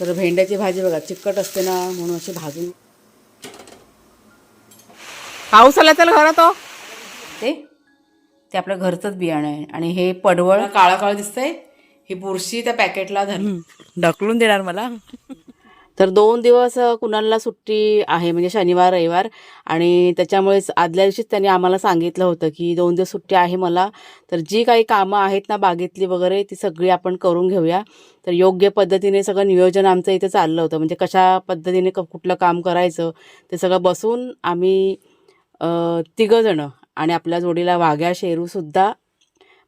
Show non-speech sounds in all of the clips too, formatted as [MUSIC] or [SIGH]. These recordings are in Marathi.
तर भेंड्याची भाजी बघा चिकट असते ना म्हणून अशी भाजून. पाऊस आला तर घरात हो? ते ते आपल्या घरचंच बियाणं आहे. आणि हे पडवळ काळा काळा दिसतंय. ही बुरशी त्या पॅकेटला धरली ढकलून देणार मला. तर दोन दिवस कुणाला सुट्टी आहे म्हणजे शनिवार रविवार आणि त्याच्यामुळेच आदल्या दिवशीच त्यांनी आम्हाला सांगितलं होतं की दोन दिवस सुट्टी आहे मला तर जी काही कामं आहेत ना बागेतली वगैरे ती सगळी आपण करून घेऊया. तर योग्य पद्धतीने सगळं नियोजन आमचं इथे चाललं होतं. म्हणजे कशा पद्धतीने क कुठलं काम करायचं ते सगळं बसून आम्ही तिघंजणं आणि आपल्या जोडीला वाघ्या शेरूसुद्धा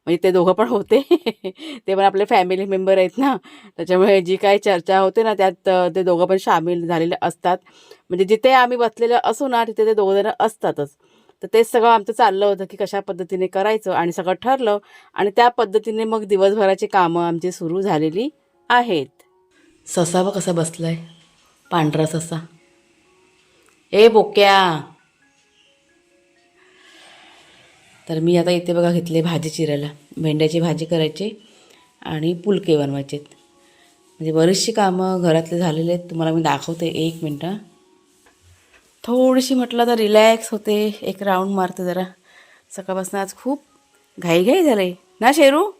म्हणजे ते दोघं पण होते. [LAUGHS] ते पण आपले फॅमिली मेंबर आहेत ना. त्याच्यामुळे जी काही चर्चा होते ना त्यात ते दोघं पण सामील झालेले असतात. म्हणजे जिथे आम्ही बसलेले असू ना तिथे ते दोघं जण असतातच. तर तेच सगळं आमचं चाललं होतं की कशा पद्धतीने करायचं आणि सगळं ठरलं. आणि त्या पद्धतीने मग दिवसभराची कामं आमची सुरू झालेली आहेत. ससा व कसा बसलाय. पांढरा ससा. ए बोक्या. तर मी आता इथे बघा घेतले भाजी चिरायला. भेंड्याची भाजी करायची आणि पुलके बनवायचे म्हणजे बरीचशी कामं घरातले झालेले आहेत. तुम्हाला मी दाखवते एक मिनटं. थोडीशी म्हटलं तर रिलॅक्स होते. एक राऊंड मारते जरा. सकाळपासून आज खूप घाईघाई झाले ना शेरू?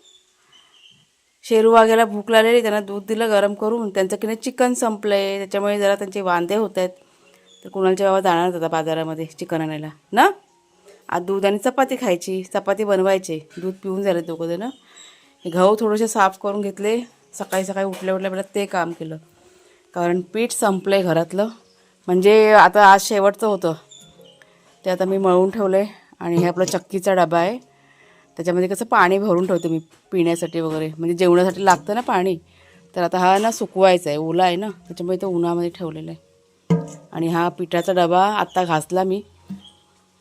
शेरू वाघ्याला भूक लागलेली. त्यांना दूध दिलं गरम करून. त्यांचं की नाही चिकन संपलं आहे त्याच्यामुळे जरा त्यांचे वांदे होत आहेत. तर कुणालच्या बाबा जाणार होता बाजारामध्ये चिकन आणायला. ना? आज दूध आणि चपाती खायची चपाती बनवायची दूध पिऊन झाले दोघं जण. हे गहू थोडेसे साफ करून घेतले. सकाळी सकाळी उठल्या उठल्या पहिला ते काम केलं. कारण पीठ संपलं आहे घरातलं. म्हणजे आता आज शेवटचं होतं. ते आता मी मळून ठेवलं आहे आणि हे आपला चक्कीचा डबा आहे. त्याच्यामध्ये कसं पाणी भरून ठेवते मी पिण्यासाठी वगैरे. म्हणजे जेवणासाठी लागतं ना पाणी. तर आता हा ना सुकवायचा आहे ओला आहे ना. त्याच्यामुळे तो उन्हामध्ये ठेवलेला आहे. आणि हा पिठाचा डबा आत्ता घासला मी.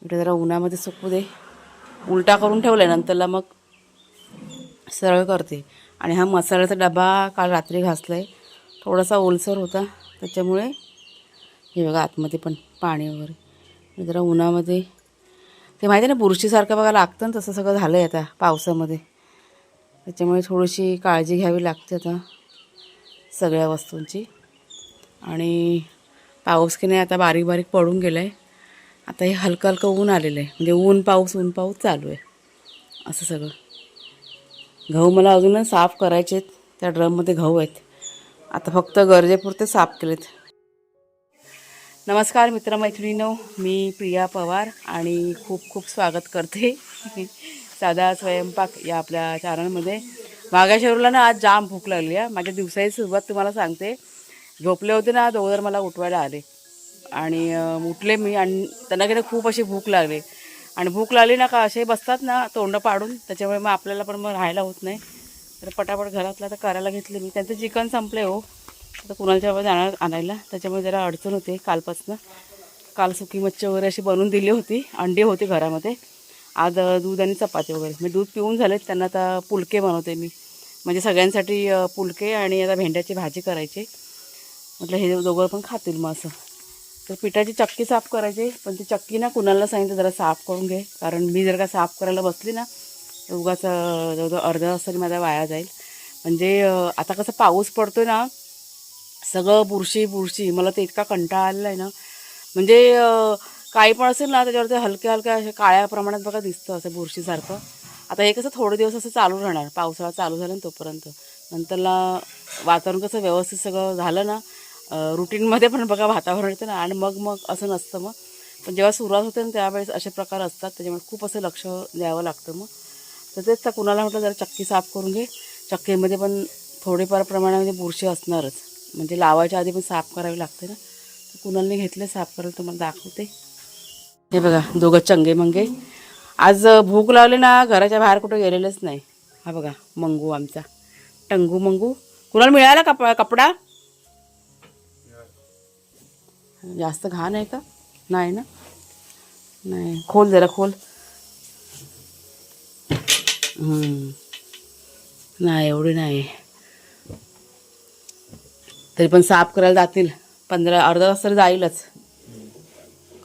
इथे जरा उन्हामध्ये सुकू दे. उलटा करून ठेवला आहे नंतरला मग सरळ करते. आणि हा मसाल्याचा डबा काल रात्री घासला आहे थोडासा ओलसर होता त्याच्यामुळे हे बघा आतमध्ये पण पाणी वगैरे. जरा उन्हामध्ये ते माहिती आहे ना बुरशीसारखं बघा लागतं ना तसं सगळं झालं आहे आता पावसामध्ये. त्याच्यामुळे थोडीशी काळजी घ्यावी लागते आता सगळ्या वस्तूंची. आणि पाऊस की नाही आता बारीक बारीक पडून गेला आहे आता हे हलकं हलकं ऊन आलेलं आहे. म्हणजे ऊन पाऊस ऊन पाऊस चालू आहे. असं सगळं. गहू मला अजून साफ करायचे आहेत. त्या ड्रममध्ये गहू आहेत. आता फक्त गरजेपुरते साफ केलेत. नमस्कार मित्रमैत्रिणीनो. मी प्रिया पवार आणि खूप खूप स्वागत करते. [LAUGHS] साधा स्वयंपाक या आपल्या चॅनलमध्ये. मागाशरूला ना आज जाम भूक लागली आहे. माझ्या दिवसाची सुरुवात तुम्हाला सांगते. झोपले होते ना दोघं मला उठवायला आले. आणि उठले मी आणि त्यांना की खूप अशी भूक लागली. आणि भूक लागली ना का असे बसतात ना तोंड पाडून त्याच्यामुळे मग आपल्याला पण मग राहायला होत नाही. तर पटापट घरातला तर करायला घेतले मी. त्यांचं चिकन संपले हो. तर कुणालच्या जाणार आणायला. त्याच्यामुळे जरा अडचण होते कालपासनं. काल सुकी मच्छी वगैरे अशी बनवून दिली होती. अंडी होती घरामध्ये. आज दूध आणि चपाती वगैरे. मी दूध पिऊन झालेत. त्यांना आता पुलके बनवते मी. म्हणजे सगळ्यांसाठी पुलके आणि आता भेंड्याची भाजी करायची. म्हटलं हे दोघं पण खातील मग असं. तर पिठाची चक्की साफ करायची. पण ती चक्की ना कुणाला सांगितलं जरा साफ करून घे. कारण मी जर का साफ करायला बसली ना तर उगाच जवळजवळ अर्धा तास तरी माझा वाया जाईल. म्हणजे आता कसं पाऊस पडतो ना सगळं बुरशी बुरशी. मला ते इतका कंटाळा आलेला आहे ना. म्हणजे काही पण असेल ना त्याच्यावरती हलक्या हलक्या अशा काळ्या प्रमाणात बघा दिसतं असं बुरशीसारखं. आता हे कसं थोडे दिवस असं चालू राहणार. पावसाळा चालू झाला ना तोपर्यंत. नंतरला वातावरण कसं व्यवस्थित सगळं झालं ना रुटीनमध्ये पण बघा वातावरण येतं ना आणि मग मग असं नसतं मग. पण जेव्हा सुरुवात होते ना त्यावेळेस असे प्रकार असतात त्याच्यामुळे खूप असं लक्ष द्यावं लागतं मग. तर तेच तर कुणाला म्हटलं जरा चक्की साफ करून घे. चक्कीमध्ये पण थोडेफार प्रमाणामध्ये बुरशी असणारच. म्हणजे लावायच्या आधी पण साफ करावी लागते ना. तर कुणाला घेतले साफ करायला तुम्हाला दाखवते. हे बघा दोघं चंगे मंगे. आज भूक लावले ना घराच्या बाहेर कुठं गेलेलंच नाही. हा बघा मंगू आमचा. टंगू मंगू. कुणाला मिळाला कप कपडा? जास्त घाण आहे का? नाही ना? नाही. खोल जरा खोल. नाही एवढी नाही. तरी पण साफ करायला जातील. पंधरा अर्धा तास तरी जाईलच.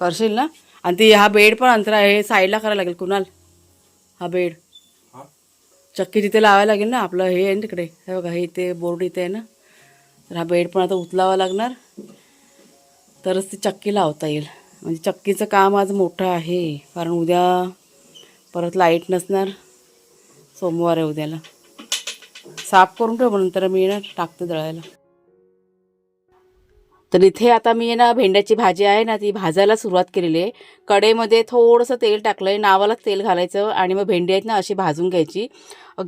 करशील ना? आणि ती हा बेड पण अंतरा हे साईडला करायला लागेल कुणाल. हा बेड. चक्की तिथे लावायला लागेल ना आपलं हे आहे ना तिकडे. हे बघा हे इथे बोर्ड इथे आहे ना. तर हा बेड पण आता उचलावा लागणार. तरच ती चक्की लावता येईल. म्हणजे चक्कीचं काम आज मोठं आहे. कारण उद्या परत लाइट नसणार. सोमवार आहे उद्याला. साफ करून ठेव नंतर मी येणार टाकते दळायला. तर इथे आता मी ना भेंड्याची भाजी आहे ना ती भाजायला सुरुवात केलेली आहे. कडेमध्ये थोडंसं तेल टाकलं आहे नावालाच तेल घालायचं आणि मग भेंडी आहेत ना अशी भाजून घ्यायची.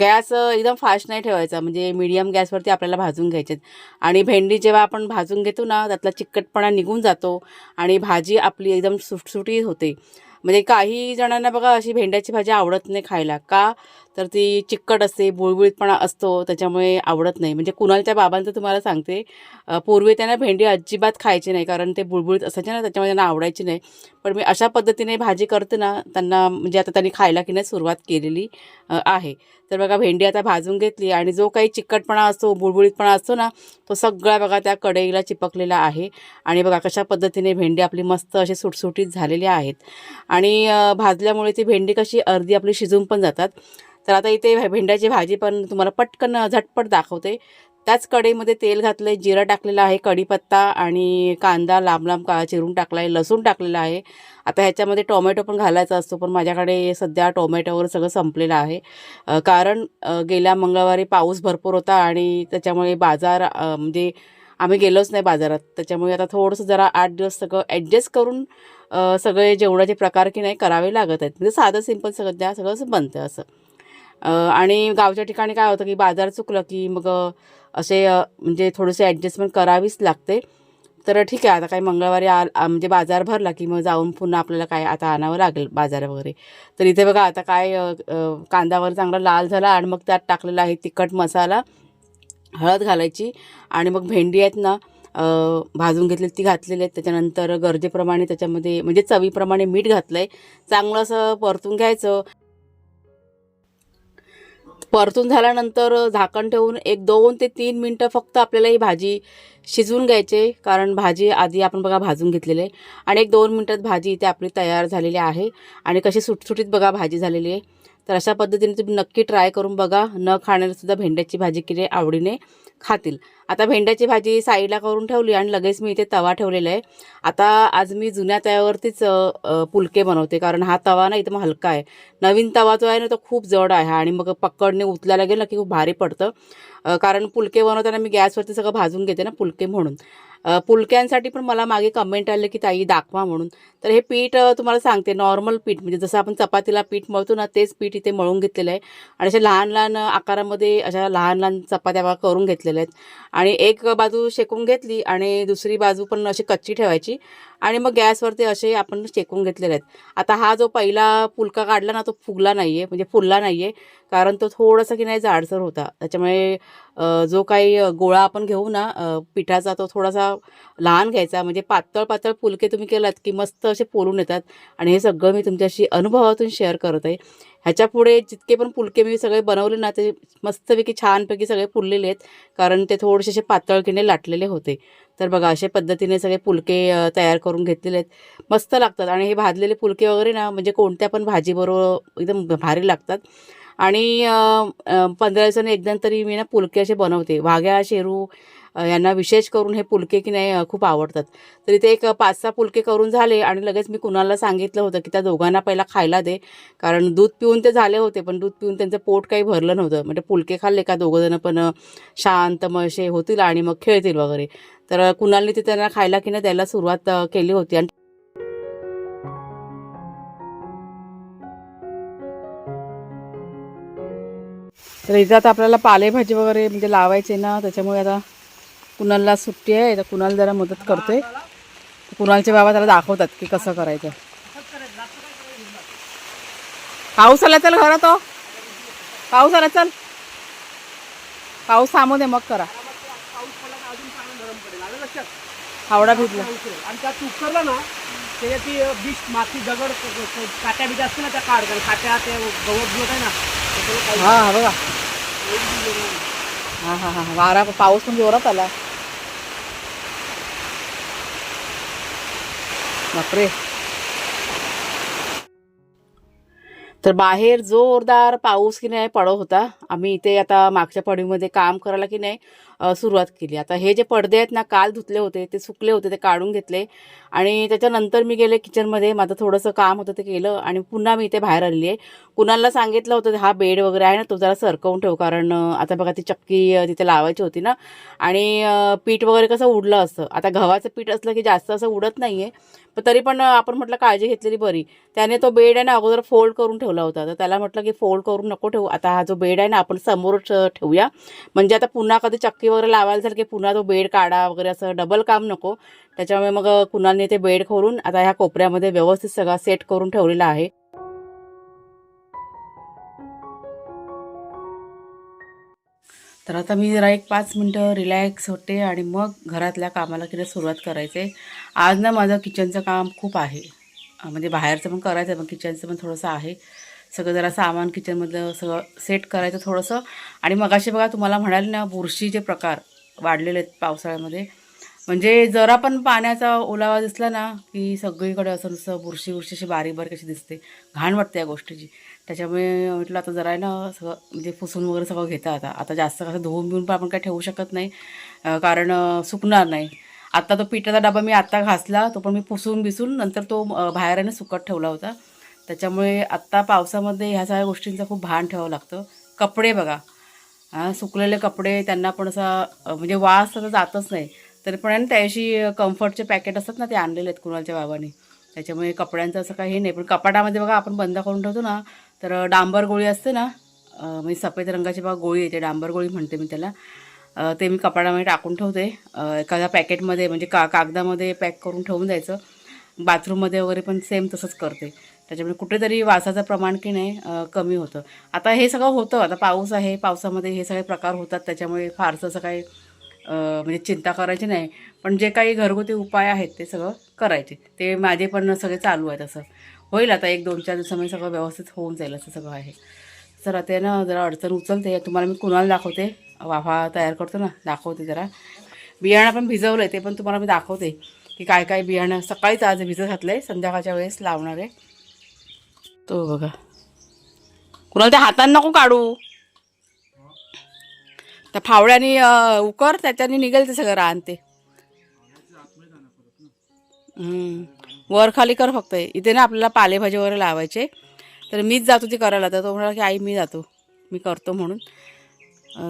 गॅस एकदम फास्ट नाही ठेवायचा म्हणजे मीडियम गॅसवरती आपल्याला भाजून घ्यायचे आणि भेंडी जेव्हा आपण भाजून घेतो ना त्यातला चिकटपणा निघून जातो आणि भाजी आपली एकदम सुटसुटीत होते. म्हणजे काही जणांना बघा अशी भेंड्याची भाजी आवडत नाही खायला. का? तर ती चिकट असते बुळबुळीतपणा असतो त्याच्यामुळे आवडत नाही. म्हणजे कुणालच्या बाबांचं तुम्हाला सांगते पूर्वी त्यांना भेंडी अजिबात खायची नाही कारण ते बुळबुळीत असायचे ना त्याच्यामुळे त्यांना आवडायची नाही. पण मी अशा पद्धतीने भाजी करते ना त्यांना म्हणजे आता त्यांनी खायला की नाही सुरुवात केलेली आहे. तर बघा भेंडी आता भाजून घेतली आणि जो काही चिकटपणा असतो बुळबुळीतपणा असतो ना तो सगळा बघा त्या कढईला चिपकलेला आहे. आणि बघा कशा पद्धतीने भेंडी आपली मस्त अशी सुटसुटीत झालेली आहेत. आणि भाजल्यामुळे ती भेंडी कशी अर्धी आपली शिजून पण जातात. तर आता इथे भेंड्याची भाजी पण तुम्हाला पटकन झटपट दाखवते. त्याच कढईमध्ये तेल घातलं आहे जिरं टाकलेलं आहे कढीपत्ता आणि कांदा लांब लांब का चिरून टाकला आहे लसूण टाकलेला आहे. आता ह्याच्यामध्ये टोमॅटो पण घालायचा असतो पण माझ्याकडे सध्या टोमॅटोवर सगळं संपलेलं आहे. कारण गेल्या मंगळवारी पाऊस भरपूर होता आणि त्याच्यामुळे बाजार म्हणजे आम्ही गेलोच नाही बाजारात. त्याच्यामुळे आता थोडंसं जरा आठ दिवस सगळं ॲडजस्ट करून सगळे जेवणाचे प्रकार की नाही करावे लागत आहेत. म्हणजे साधं सिंपल सगळं सगळंच बनतं असं. आणि गावच्या ठिकाणी काय होतं की बाजार चुकलं की मग असे म्हणजे थोडेसे ॲडजस्टमेंट करावीच लागते. तर ठीक आहे आता काही मंगळवारी आ म्हणजे बाजार भरला की मग जाऊन पुन्हा आपल्याला काय आता आणावं लागेल बाजार वगैरे. तर इथे बघा आता काय कांदावर चांगला लाल झाला आणि मग त्यात टाकलेला आहे तिखट मसाला हळद घालायची आणि मग भेंडी आहेत ना भाजून घेतली ती घातलेली आहेत. त्याच्यानंतर गरजेप्रमाणे त्याच्यामध्ये म्हणजे चवीप्रमाणे मीठ घातलं आहे चांगलं असं परतून घ्यायचं. परतून झाल्यानंतर झाकण ठेवून एक दोन ते तीन मिनटं फक्त आपल्याला ही भाजी शिजवून घ्यायचे कारण भाजी आधी आपण बघा भाजून घेतलेली आहे. आणि एक दोन मिनटात भाजी इथे आपली तयार झालेली आहे. आणि कशी सुटसुटीत बघा भाजी झालेली आहे. तर अशा पद्धतीने तुम्ही नक्की ट्राय करून बघा. न खाण्यालासुद्धा भेंड्याची भाजी किरे आवडीने खातील. आता भेंड्याची भाजी साईडला करून ठेवली आणि लगेच मी इथे तवा ठेवलेला आहे. आता आज मी जुन्या तव्यावरतीच पुलके बनवते. कारण हा तवा ना एकदम हलका आहे. नवीन तवा जो आहे ना तो खूप जड आहे आणि मग पकडणे उचलायला गेलं की खूप भारी पडतं. कारण पुलके बनवताना मी गॅसवरती सगळं भाजून घेते ना पुलके म्हणून. पुलक्यांसाठी पण मला मागे कमेंट आले की ताई दाखवा म्हणून. तर हे पीठ तुम्हाला सांगते नॉर्मल पीठ म्हणजे जसं आपण चपातीला पीठ मळतो ना तेच पीठ इथे मळून घेतलेलं आहे. आणि अशा लहान लहान आकारामध्ये अशा लहान लहान चपात्या करून घेतलेल्या आहेत. आणि एक बाजू शेकून घेतली आणि दुसरी बाजू पण अशी कच्ची ठेवायची. आणि मग गॅसवरती असे आपण शेकून घेतलेले आहेत. आता हा जो पहिला पुलका काढला ना तो फुगला नाही आहे म्हणजे फुलला नाही आहे कारण तो थोडासा की नाही जाडसर होता. त्याच्यामुळे जो काही गोळा आपण घेऊ ना पिठाचा तो थोडासा लहान घ्यायचा. म्हणजे पातळ पातळ पुलके तुम्ही केलात की मस्त असे पोलून येतात. आणि हे सगळं मी तुमच्याशी अनुभवातून शेअर करत आहे. ह्याच्या पुढे जितके पण पुलके मी सगळे बनवले ना ते मस्तपैकी छानपैकी सगळे फुललेले आहेत. कारण ते थोडेसे असे पातळकीने लाटलेले होते. तर बघा अशा पद्धतीने सगळे पुलके तयार करून घेतलेले आहेत. मस्त लागतात. आणि हे भाजलेले पुलके वगैरे ना म्हणजे कोणत्या पण भाजीबरोबर एकदम भारी लागतात. आणि पंधरा दिवसांनी एकदा तरी मी ना पुलके असे बनवते. वाघ्या शेरू यांना विशेष करून हे पुलके की नाही खूप आवडतात. तर इथे एक पाच सहा पुलके करून झाले आणि लगेच मी कुणाला सांगितलं होतं की त्या दोघांना पहिला खायला दे. कारण दूध पिऊन ते झाले होते पण दूध पिऊन त्यांचं पोट काही भरलं नव्हतं. म्हणजे पुलके खाल्ले का दोघंजणं पण शांत मग असे होतील आणि मग खेळतील वगैरे. तर अ, कुणालने ते त्यांना खायला की नाही द्यायला सुरुवात केली होती. आणि तर इथं आता आपल्याला पालेभाजी वगैरे म्हणजे लावायचे ना त्याच्यामुळे आता कुणालला सुट्टी आहे तर कुणाल जरा मदत करते कुणालचे बाबा त्याला दाखवतात की कसं करायचं. पाऊस आला चल घरात हो. पाऊस आला चल. पाऊस थांबू दे मग करा. हावडा भिजला. आणि त्या उकरला ना त्याच्यात ती बीज माती दगड काट्या बीज असते ना त्या काढ काट्या ते गवत बिवत आहे ना हा हा बघा. हा हा हा वारा पाऊस पण जोरात आला. बापरे. तर बाहेर जोरदार पाऊस की नाही पडत होता. आम्ही इथे आता मागच्या पडीमध्ये काम करायला की नाही सुरुवात केली. आता हे जे पडदे आहेत ना काल धुतले होते ते सुकले होते ते काढून घेतले. आणि त्याच्यानंतर मी गेले किचनमध्ये माझं थोडंसं काम होतं ते केलं आणि पुन्हा मी इथे बाहेर आलेली आहे. कुणाला सांगितलं होतं हा बेड वगैरे आहे ना तो जरा सरकवून ठेव कारण आता बघा ती चक्की तिथे लावायची होती ना. आणि पीठ वगैरे कसं उडलं असतं. आता गव्हाचं पीठ असलं की जास्त असं उडत नाही आहे पण तरी पण आपण म्हटलं काळजी घेतलेली बरी. त्याने तो बेड आहे ना अगोदर फोल्ड करून ठेवला होता. तर त्याला म्हटलं की फोल्ड करून नको ठेवू. आता हा जो बेड आहे ना आपण समोरच ठेवूया. म्हणजे आता पुन्हा कधी चक्की वगैरे लावायला झालं की पुन्हा तो बेड काढा वगैरे असं डबल काम नको. त्याच्यामुळे मग अ, कुणालने ते बेड खोलून आता ह्या कोपऱ्यामध्ये व्यवस्थित सगळा सेट करून ठेवलेला आहे. तर आता मी जरा एक पाच मिनटं रिलॅक्स होते आणि मग घरातल्या कामाला किती सुरुवात करायचे. आज ना माझं किचनचं काम खूप आहे. म्हणजे बाहेरचं पण करायचं आहे पण किचनचं पण थोडंसं आहे. सगळं जरा सामान किचनमधलं सगळं सेट करायचं थोडंसं. आणि मगाशी बघा तुम्हाला म्हणाले ना बुरशीचे प्रकार वाढलेले आहेत पावसाळ्यामध्ये. म्हणजे जरा पण पाण्याचा ओलावा दिसला ना की सगळीकडे असं नुसतं बुरशी बुरशी अशी बारीक बारीक अशी दिसते. घाण वाटते या गोष्टीची. त्याच्यामुळे म्हटलं आता जरा आहे ना सगळं म्हणजे पुसून वगैरे सगळं घेतं आता. आता जास्त कसं धुवून बिवून पण आपण काय ठेवू शकत नाही. कारण सुकणार नाही. आत्ता तो पिठाचा डबा मी आत्ता घासला तो पण मी पुसून बिसून नंतर तो बाहेर आहे ना सुकत ठेवला होता. त्याच्यामुळे आत्ता पावसामध्ये ह्या सगळ्या गोष्टींचं खूप भान ठेवावं लागतं. कपडे बघा. हां सुकलेले कपडे त्यांना पण असा म्हणजे वास तर जातच नाही. तरी पण आहे त्याशी कम्फर्टचे पॅकेट असतात ना ते आणलेले आहेत कुणालच्या बाबाने. त्याच्यामुळे कपड्यांचं असं काही हे नाही. पण कपाटामध्ये बघा आपण बंद करून ठेवतो ना तर डांबर गोळी असते ना म्हणजे सफेद रंगाची बघा गोळी येते डांबर गोळी म्हणते मी त्याला. ते मी कपाटामध्ये टाकून ठेवते. एखाद्या पॅकेटमध्ये म्हणजे का कागदामध्ये पॅक करून ठेवून द्यायचं. बाथरूममध्ये वगैरे पण सेम तसंच करते. त्याच्यामुळे कुठेतरी वासाचं प्रमाण की नाही कमी होतं. आता हे सगळं होतं. आता पाऊस आहे. पावसामध्ये हे सगळे प्रकार होतात. त्याच्यामुळे फारसं असं काही म्हणजे चिंता करायची नाही. पण जे काही घरगुती उपाय आहेत ते सगळं करायचे. ते माझे पण सगळे चालू आहेत असं. होईल आता एक दोन चार दिवसामध्ये सगळं व्यवस्थित होऊन जाईल असं सगळं आहे. सर आता ना जरा अडचण उचलते. तुम्हाला मी कुणाला दाखवते? वाफा तयार करतो ना. दाखवते जरा. बियाणं पण भिजवलं आहे ते पण तुम्हाला मी दाखवते. की काय काय बियाणं सकाळीच आज भिजत घातलं आहे संध्याकाळच्या वेळेस लावणार आहे. तो बघा. कुणाला त्या हातानं नको काढू. त्या फावड्याने उकर त्याच्याने निघेल ते सगळं रान ते. वर खाली कर फक्त. इथे ना आपल्याला पालेभाजी वगैरे लावायचे. तर मीच जातो ती करायला. तर तो म्हणाला की आई मी जातो. मी करतो म्हणून.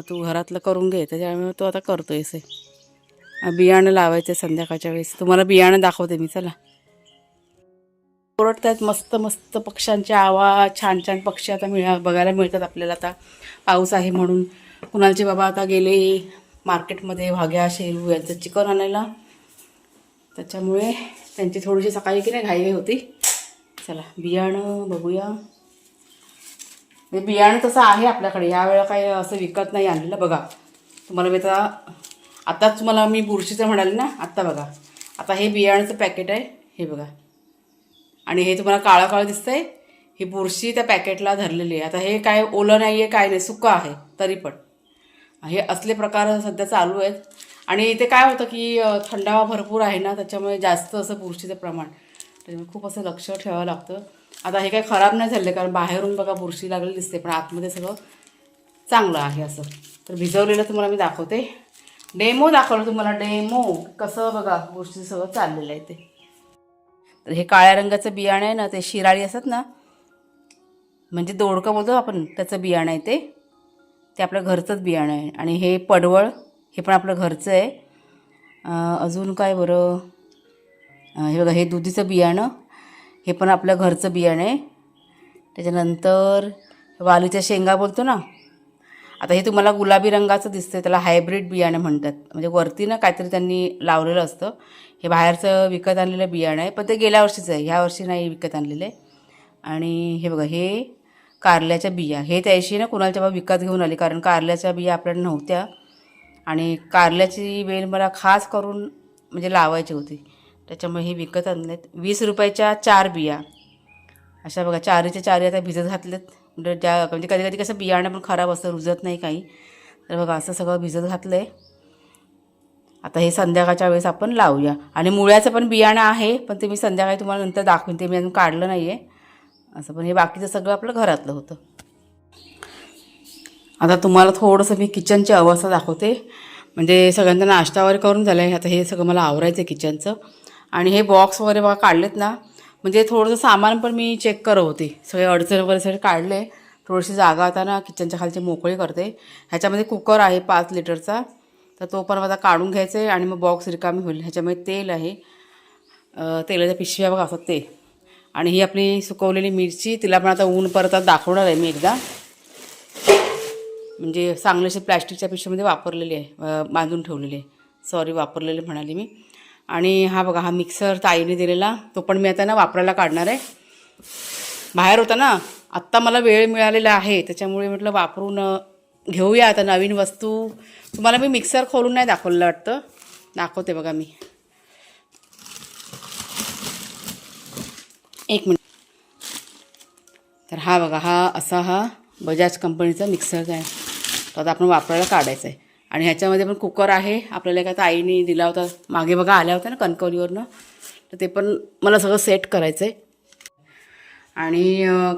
तू घरातलं करून घे. त्याच्यामुळे तो आता करतो इसे बियाणं लावायचे संध्याकाळच्या वेळेस. तुम्हाला बियाणं दाखवते मी. चला. ओरडतात मस्त मस्त पक्ष्यांचे आवाज छान छान पक्षी आता मिळा बघायला मिळतात आपल्याला आता. पाऊस आहे म्हणून. कुणालचे बाबा आता गेले मार्केटमध्ये वाघ्या शेरू यांचं चिकन आणायला. त्याच्यामुळे त्यांची थोडीशी सकाळी की नाही घाई होती. चला बियाणं बघूया. हे बियाणं तसं आहे आपल्याकडे. यावेळेला काही असं विकत नाही आणलेलं. बघा तुम्हाला मी आता आत्ताच तुम्हाला मी बुरशीचं म्हणाले ना आत्ता बघा. आता हे बियाण्याचं पॅकेट आहे. हे बघा. आणि हे तुम्हाला काळं काळं दिसतंय. ही बुरशी त्या पॅकेटला धरलेली आहे. आता हे काय ओलं नाही आहे काय नाही सुकं आहे तरी पण. हे असले प्रकार सध्या चालू आहेत. आणि इथे काय होतं की थंडावा भरपूर आहे ना त्याच्यामुळे जास्त असं बुरशीचं प्रमाण. त्याच्यामुळे खूप असं लक्ष ठेवावं लागतं. आता हे काही खराब नाही झालं कारण बाहेरून बघा बुरशी लागलेली दिसते पण आतमध्ये सगळं चांगलं आहे असं. तर भिजवलेलं तुम्हाला मी दाखवते. डेमो दाखवलं तुम्हाला डेमो. कसं बघा बुरशी सगळं चाललेलं आहे ते. तर हे काळ्या रंगाचं बियाणं आहे ना ते शिराळी असतात ना म्हणजे दोडकं बोलतो आपण त्याचं बियाणं आहे ते. ते आपलं घरचंच बियाणं आहे. आणि हे पडवळ हे पण आपलं घरचं आहे. अजून काय बरं? हे बघा हे दुधीचं बियाणं हे पण आपलं घरचं बियाणं आहे. त्याच्यानंतर वालीच्या शेंगा बोलतो ना आता हे तुम्हाला गुलाबी रंगाचं दिसतं त्याला हायब्रिड बियाणं म्हणतात. म्हणजे वरती ना काहीतरी त्यांनी लावलेलं असतं. हे बाहेरचं विकत आणलेलं बियाणं आहे पण ते गेल्या वर्षीचं आहे. ह्या वर्षी नाही विकत आणलेलं आहे. आणि हे बघा हे कारल्याच्या बिया. हे त्याशी ना कुणाच्या बाबा विकत घेऊन आली कारण कारल्याच्या बिया आपल्याला नव्हत्या. आणि कारल्याची वेल मला खास करून म्हणजे लावायची होती. त्याच्यामुळे हे विकत आणलेत. वीस रुपयाच्या चार बिया. अशा बघा चारीच्या चारी आता भिजत घातल्यात. म्हणजे ज्या म्हणजे कधी कधी कसं बियाणं पण खराब असतं रुजत नाही काही. तर बघा असं सगळं भिजत घातलं आहे आता हे संध्याकाळच्या वेळेस आपण लावूया. आणि मुळ्याचं पण बियाणं आहे पण ते मी संध्याकाळी तुम्हाला नंतर दाखवीन. ते मी अजून काढलं नाही आहे असं पण हे बाकीचं सगळं आपलं घरातलं होतं. आता तुम्हाला थोडंसं मी किचनची अवस्था दाखवते. म्हणजे सगळ्यांना नाश्ता वगैरे करून झालं आहे आता हे सगळं मला आवरायचं आहे किचनचं. आणि हे बॉक्स वगैरे बघा काढलेत ना. म्हणजे थोडंसं सामान पण मी चेक करत होती सगळे अडचण वगैरे सगळे काढले. थोडीशी जागा आता ना किचनच्या खालची मोकळी करते. ह्याच्यामध्ये कुकर आहे पाच लिटरचा तर तो पण आता काढून घ्यायचा आहे आणि मग बॉक्स रिकामी होईल. ह्याच्यामध्ये तेल आहे. तेलाच्या पिशव्या बघा असतात ते. आणि ही आपली सुकवलेली मिरची तिला पण आता ऊन परत दाखवणार आहे मी एकदा. म्हणजे चांगल्याशी प्लॅस्टिकच्या पिशवीमध्ये वापरलेली आहे. बांधून ठेवलेली आहे. सॉरी वापरलेली म्हणाली मी. आणि हा बघा हा मिक्सर ताईने दिलेला. तो पण मी आता ना वापरायला काढणार आहे. बाहेर होता ना आत्ता मला वेळ मिळालेला आहे. त्याच्यामुळे म्हटलं वापरून घेऊया आता नवीन वस्तू. तुम्हाला मी मिक्सर खोलून नाही दाखवलं वाटतं? दाखवते बघा मी. एक मिनिट. तर हा बघा हा असा हा बजाज कंपनीचा मिक्सर आहे. तो आता आपण वापरायला काढायचा आहे आणि ह्याच्यामध्ये पण कुकर आहे. आपल्याला एका ताईने दिला होता. मागे बघा आल्या होत्या ना कणकवलीवरनं. तर ते पण मला सगळं सेट करायचं आहे आणि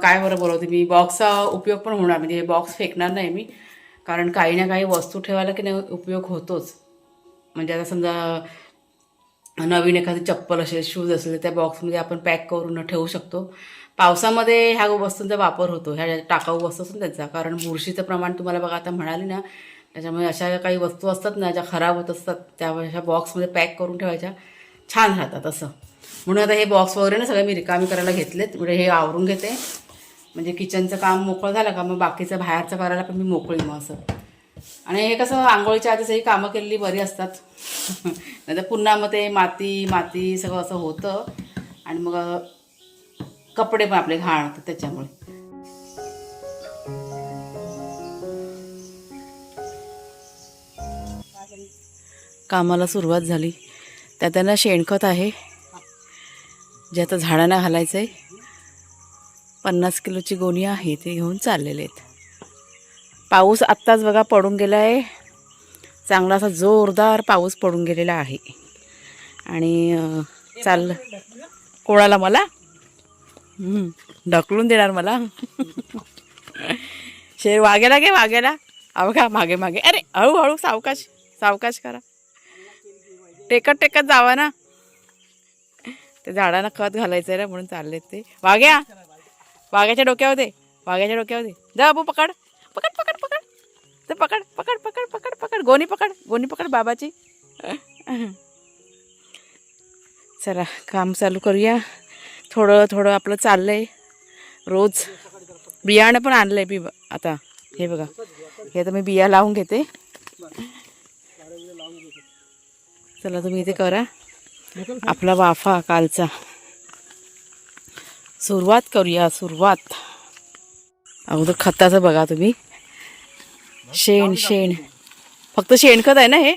काय बरं बोलवते मी? बॉक्सचा उपयोग पण होणार. म्हणजे बॉक्स फेकणार नाही मी. कारण काही ना काही वस्तू ठेवायला की नाही उपयोग होतोच. म्हणजे आता समजा नवीन एखादी चप्पल असेल शूज असेल त्या बॉक्समध्ये आपण पॅक करून ठेवू शकतो. पावसामध्ये ह्या वस्तूंचा वापर होतो. ह्या टाकाऊ वस्तू असून त्याचा. कारण बुरशीचं प्रमाण तुम्हाला बघा आता म्हणाले ना त्याच्यामुळे अशा काही वस्तू असतात ना ज्या खराब होत असतात त्या अशा बॉक्समध्ये पॅक करून ठेवायच्या. छान राहतात असं. म्हणून आता हे बॉक्स वगैरे ना सगळे मी रिकामी करायला घेतलेत. म्हणजे हे आवरून घेते. म्हणजे किचनचं काम मोकळं झालं का मग बाकीचं बाहेरचं करायला पण मी मोकळी मग असं. आणि हे कसं आंघोळीच्या आधीच ही कामं केलेली बरी असतात. [LAUGHS] नाही पुन्हा मग ते माती माती सगळं असं होतं. आणि मग कपडे पण आपले घाण होतात त्याच्यामुळे. कामाला सुरुवात झाली. त्या त्यांना शेणखत आहे. जे आता झाडांना घालायचं आहे पन्नास किलोची गोणी आहे ते घेऊन चाललेले आहेत. पाऊस आत्ताच बघा पडून गेला आहे चांगला असा जोरदार पाऊस पडून गेलेला आहे. आणि चाललं कोणाला मला? ढकलून देणार मला? [LAUGHS] शेर वागेला गे वागेला. अहो का मागे मागे. अरे हळूहळू सावकाश सावकाश करा. टेकत टेकत जावा ना. ते झाडांना खत घालायचं आहे ना म्हणून चालले ते. वाघ्या. वाघ्याच्या डोक्यावर दे. वाघ्याच्या डोक्यावर दे. जा बाबू पकड. पकड पकड पकड. ते पकड पकड पकड पकड पकड. गोणी पकड. गोणी पकड बाबाची. चला काम चालू करूया. थोडं थोडं आपलं चाललं आहे रोज बियाणं पण आणलं आहे बी आता. हे बघा. हे आता मी बिया लावून घेते. चला तुम्ही इथे करा. आपला वाफा कालचा. सुरुवात करूया सुरुवात. अगोदर खताचं बघा तुम्ही. शेण शेण. फक्त शेणखत आहे ना हे?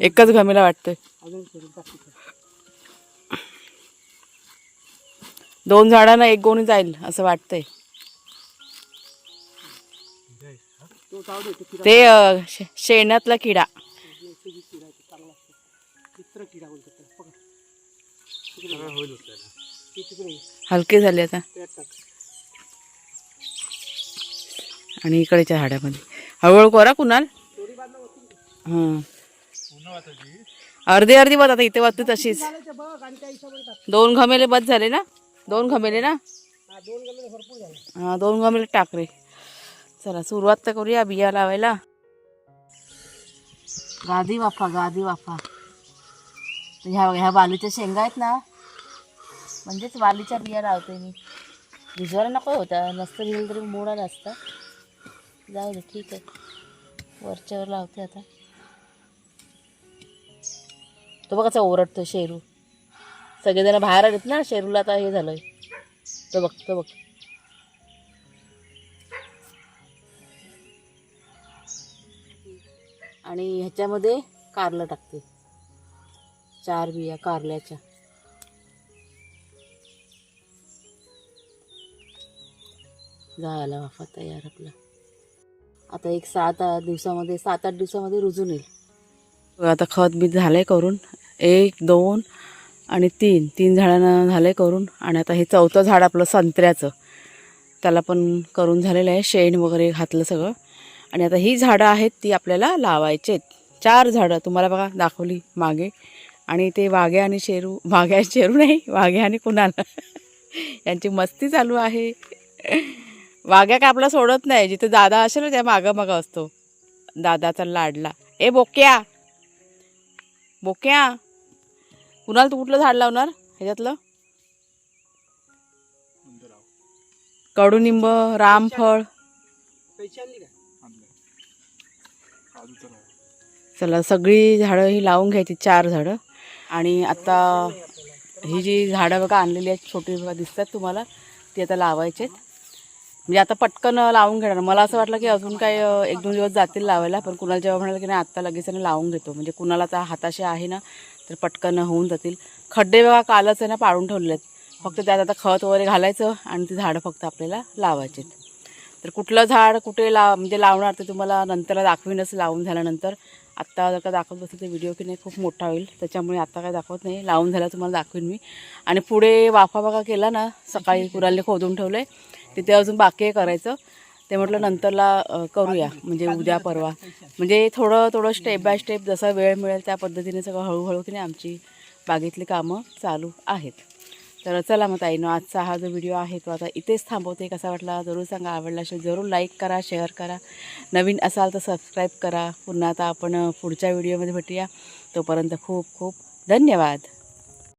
एकच घमेला वाटतंय. दोन झाडांना एक गोणी जाईल असं वाटतंय. ते होईल ते शेणातला किडा. हलके झाले आता. आणि इकडेच्या झाडामध्ये. हळूहळू करा कुणाल? हां. अर्धी अर्धी बघ आता इथे वाचते तशीच. बघ दोन घमेले बस झाले ना? दोन घमेले ना? हा दोन दोन घमेले टाक रे. चला सुरुवात तर करूया बिया लावायला. गादी वाफा गादी वाफा. ह्या ह्या वालीच्या शेंगा आहेत ना म्हणजेच वालीच्या बिया लावते मी. भिजवायला नको होता नसतं भिजलं तरी मोड आला असता जाऊ दे ठीक आहे. वरच्यावर लावते आता. तो बघ कसा ओरडतो शेरू. सगळेजण बाहेर आलेत ना शेरूला आता हे झालंय. तो बघ तो बघ. आणि ह्याच्यामध्ये कारलं टाकते. चार बिया कारल्याच्या. झाला वाफा तयार आपला. आता एक सात आठ दिवसामध्ये सात आठ दिवसामध्ये रुजून येईल. आता खत बीत झालंय करून. एक दोन आणि तीन. तीन झाडांना झालंय करून. आणि आता हे चौथं झाड आपलं संत्र्याचं. त्याला पण करून झालेलं आहे. शेण वगैरे घातलं सगळं. आणि आता ही झाडं आहेत ती आपल्याला लावायची आहेत. चार झाडं तुम्हाला बघा दाखवली मागे. आणि ते वाघ्या आणि शेरू वाघ्या शेरू नाही वाघ्या आणि कुणाल. यांची मस्ती चालू आहे. वाघ्या काय आपला सोडत नाही? जिथे दादा असेल ना त्या मागं मागं असतो. दादाचा लाडला. ए बोक्या! बोक्या! कुणाला तू कुठलं झाड लावणार? ह्याच्यातलं? कडुनिंब रामफळ पैसे आणली का चला सगळी झाडं ही लावून घ्यायची चार झाडं. आणि आता ही जी झाडं बघा आणलेली आहेत छोटी बघा दिसतात तुम्हाला ती आता लावायची आहेत. म्हणजे आता पटकन लावून घेणार. मला असं वाटलं की अजून काय एक दोन दिवस जातील लावायला पण कुणाला जेव्हा म्हणाल की नाही आत्ता लगेच ना लावून घेतो. म्हणजे कुणाला आता हाताशी आहे ना तर पटकन होऊन जातील. खड्डे बघा कालच आहे ना पाडून ठेवले आहेत. फक्त त्यात आता खत वगैरे घालायचं आणि ती झाडं फक्त आपल्याला लावायची आहेत. तर कुठलं झाड कुठे ला म्हणजे लावणार ते तुम्हाला नंतर दाखवीनच लावून झाल्यानंतर. आत्ता जर का दाखवत बसलं तर व्हिडिओ की नाही खूप मोठा होईल. त्याच्यामुळे आत्ता काय दाखवत नाही. लावून झाला तुम्हाला दाखवीन मी. आणि पुढे वाफा बघा केला ना सकाळी कुराले खोदून ठेवले तिथे अजून बाकी आहे करायचं. ते म्हटलं नंतरला करूया. म्हणजे उद्या परवा. म्हणजे थोडं थोडं स्टेप बाय स्टेप जसा वेळ मिळेल त्या पद्धतीने सगळं हळूहळू की नाही आमची बागेतली कामं चालू आहेत. तर चला मग ताईनो आजचा हा जो व्हिडिओ आहे तो आता इथेच थांबवते. कसा वाटला जरूर सांगा. आवडला असेल जरूर लाईक करा शेअर करा. नवीन असाल तर सबस्क्राईब करा. पुन्हा आता आपण पुढच्या व्हिडिओमध्ये भेटूया. तोपर्यंत खूप खूप धन्यवाद.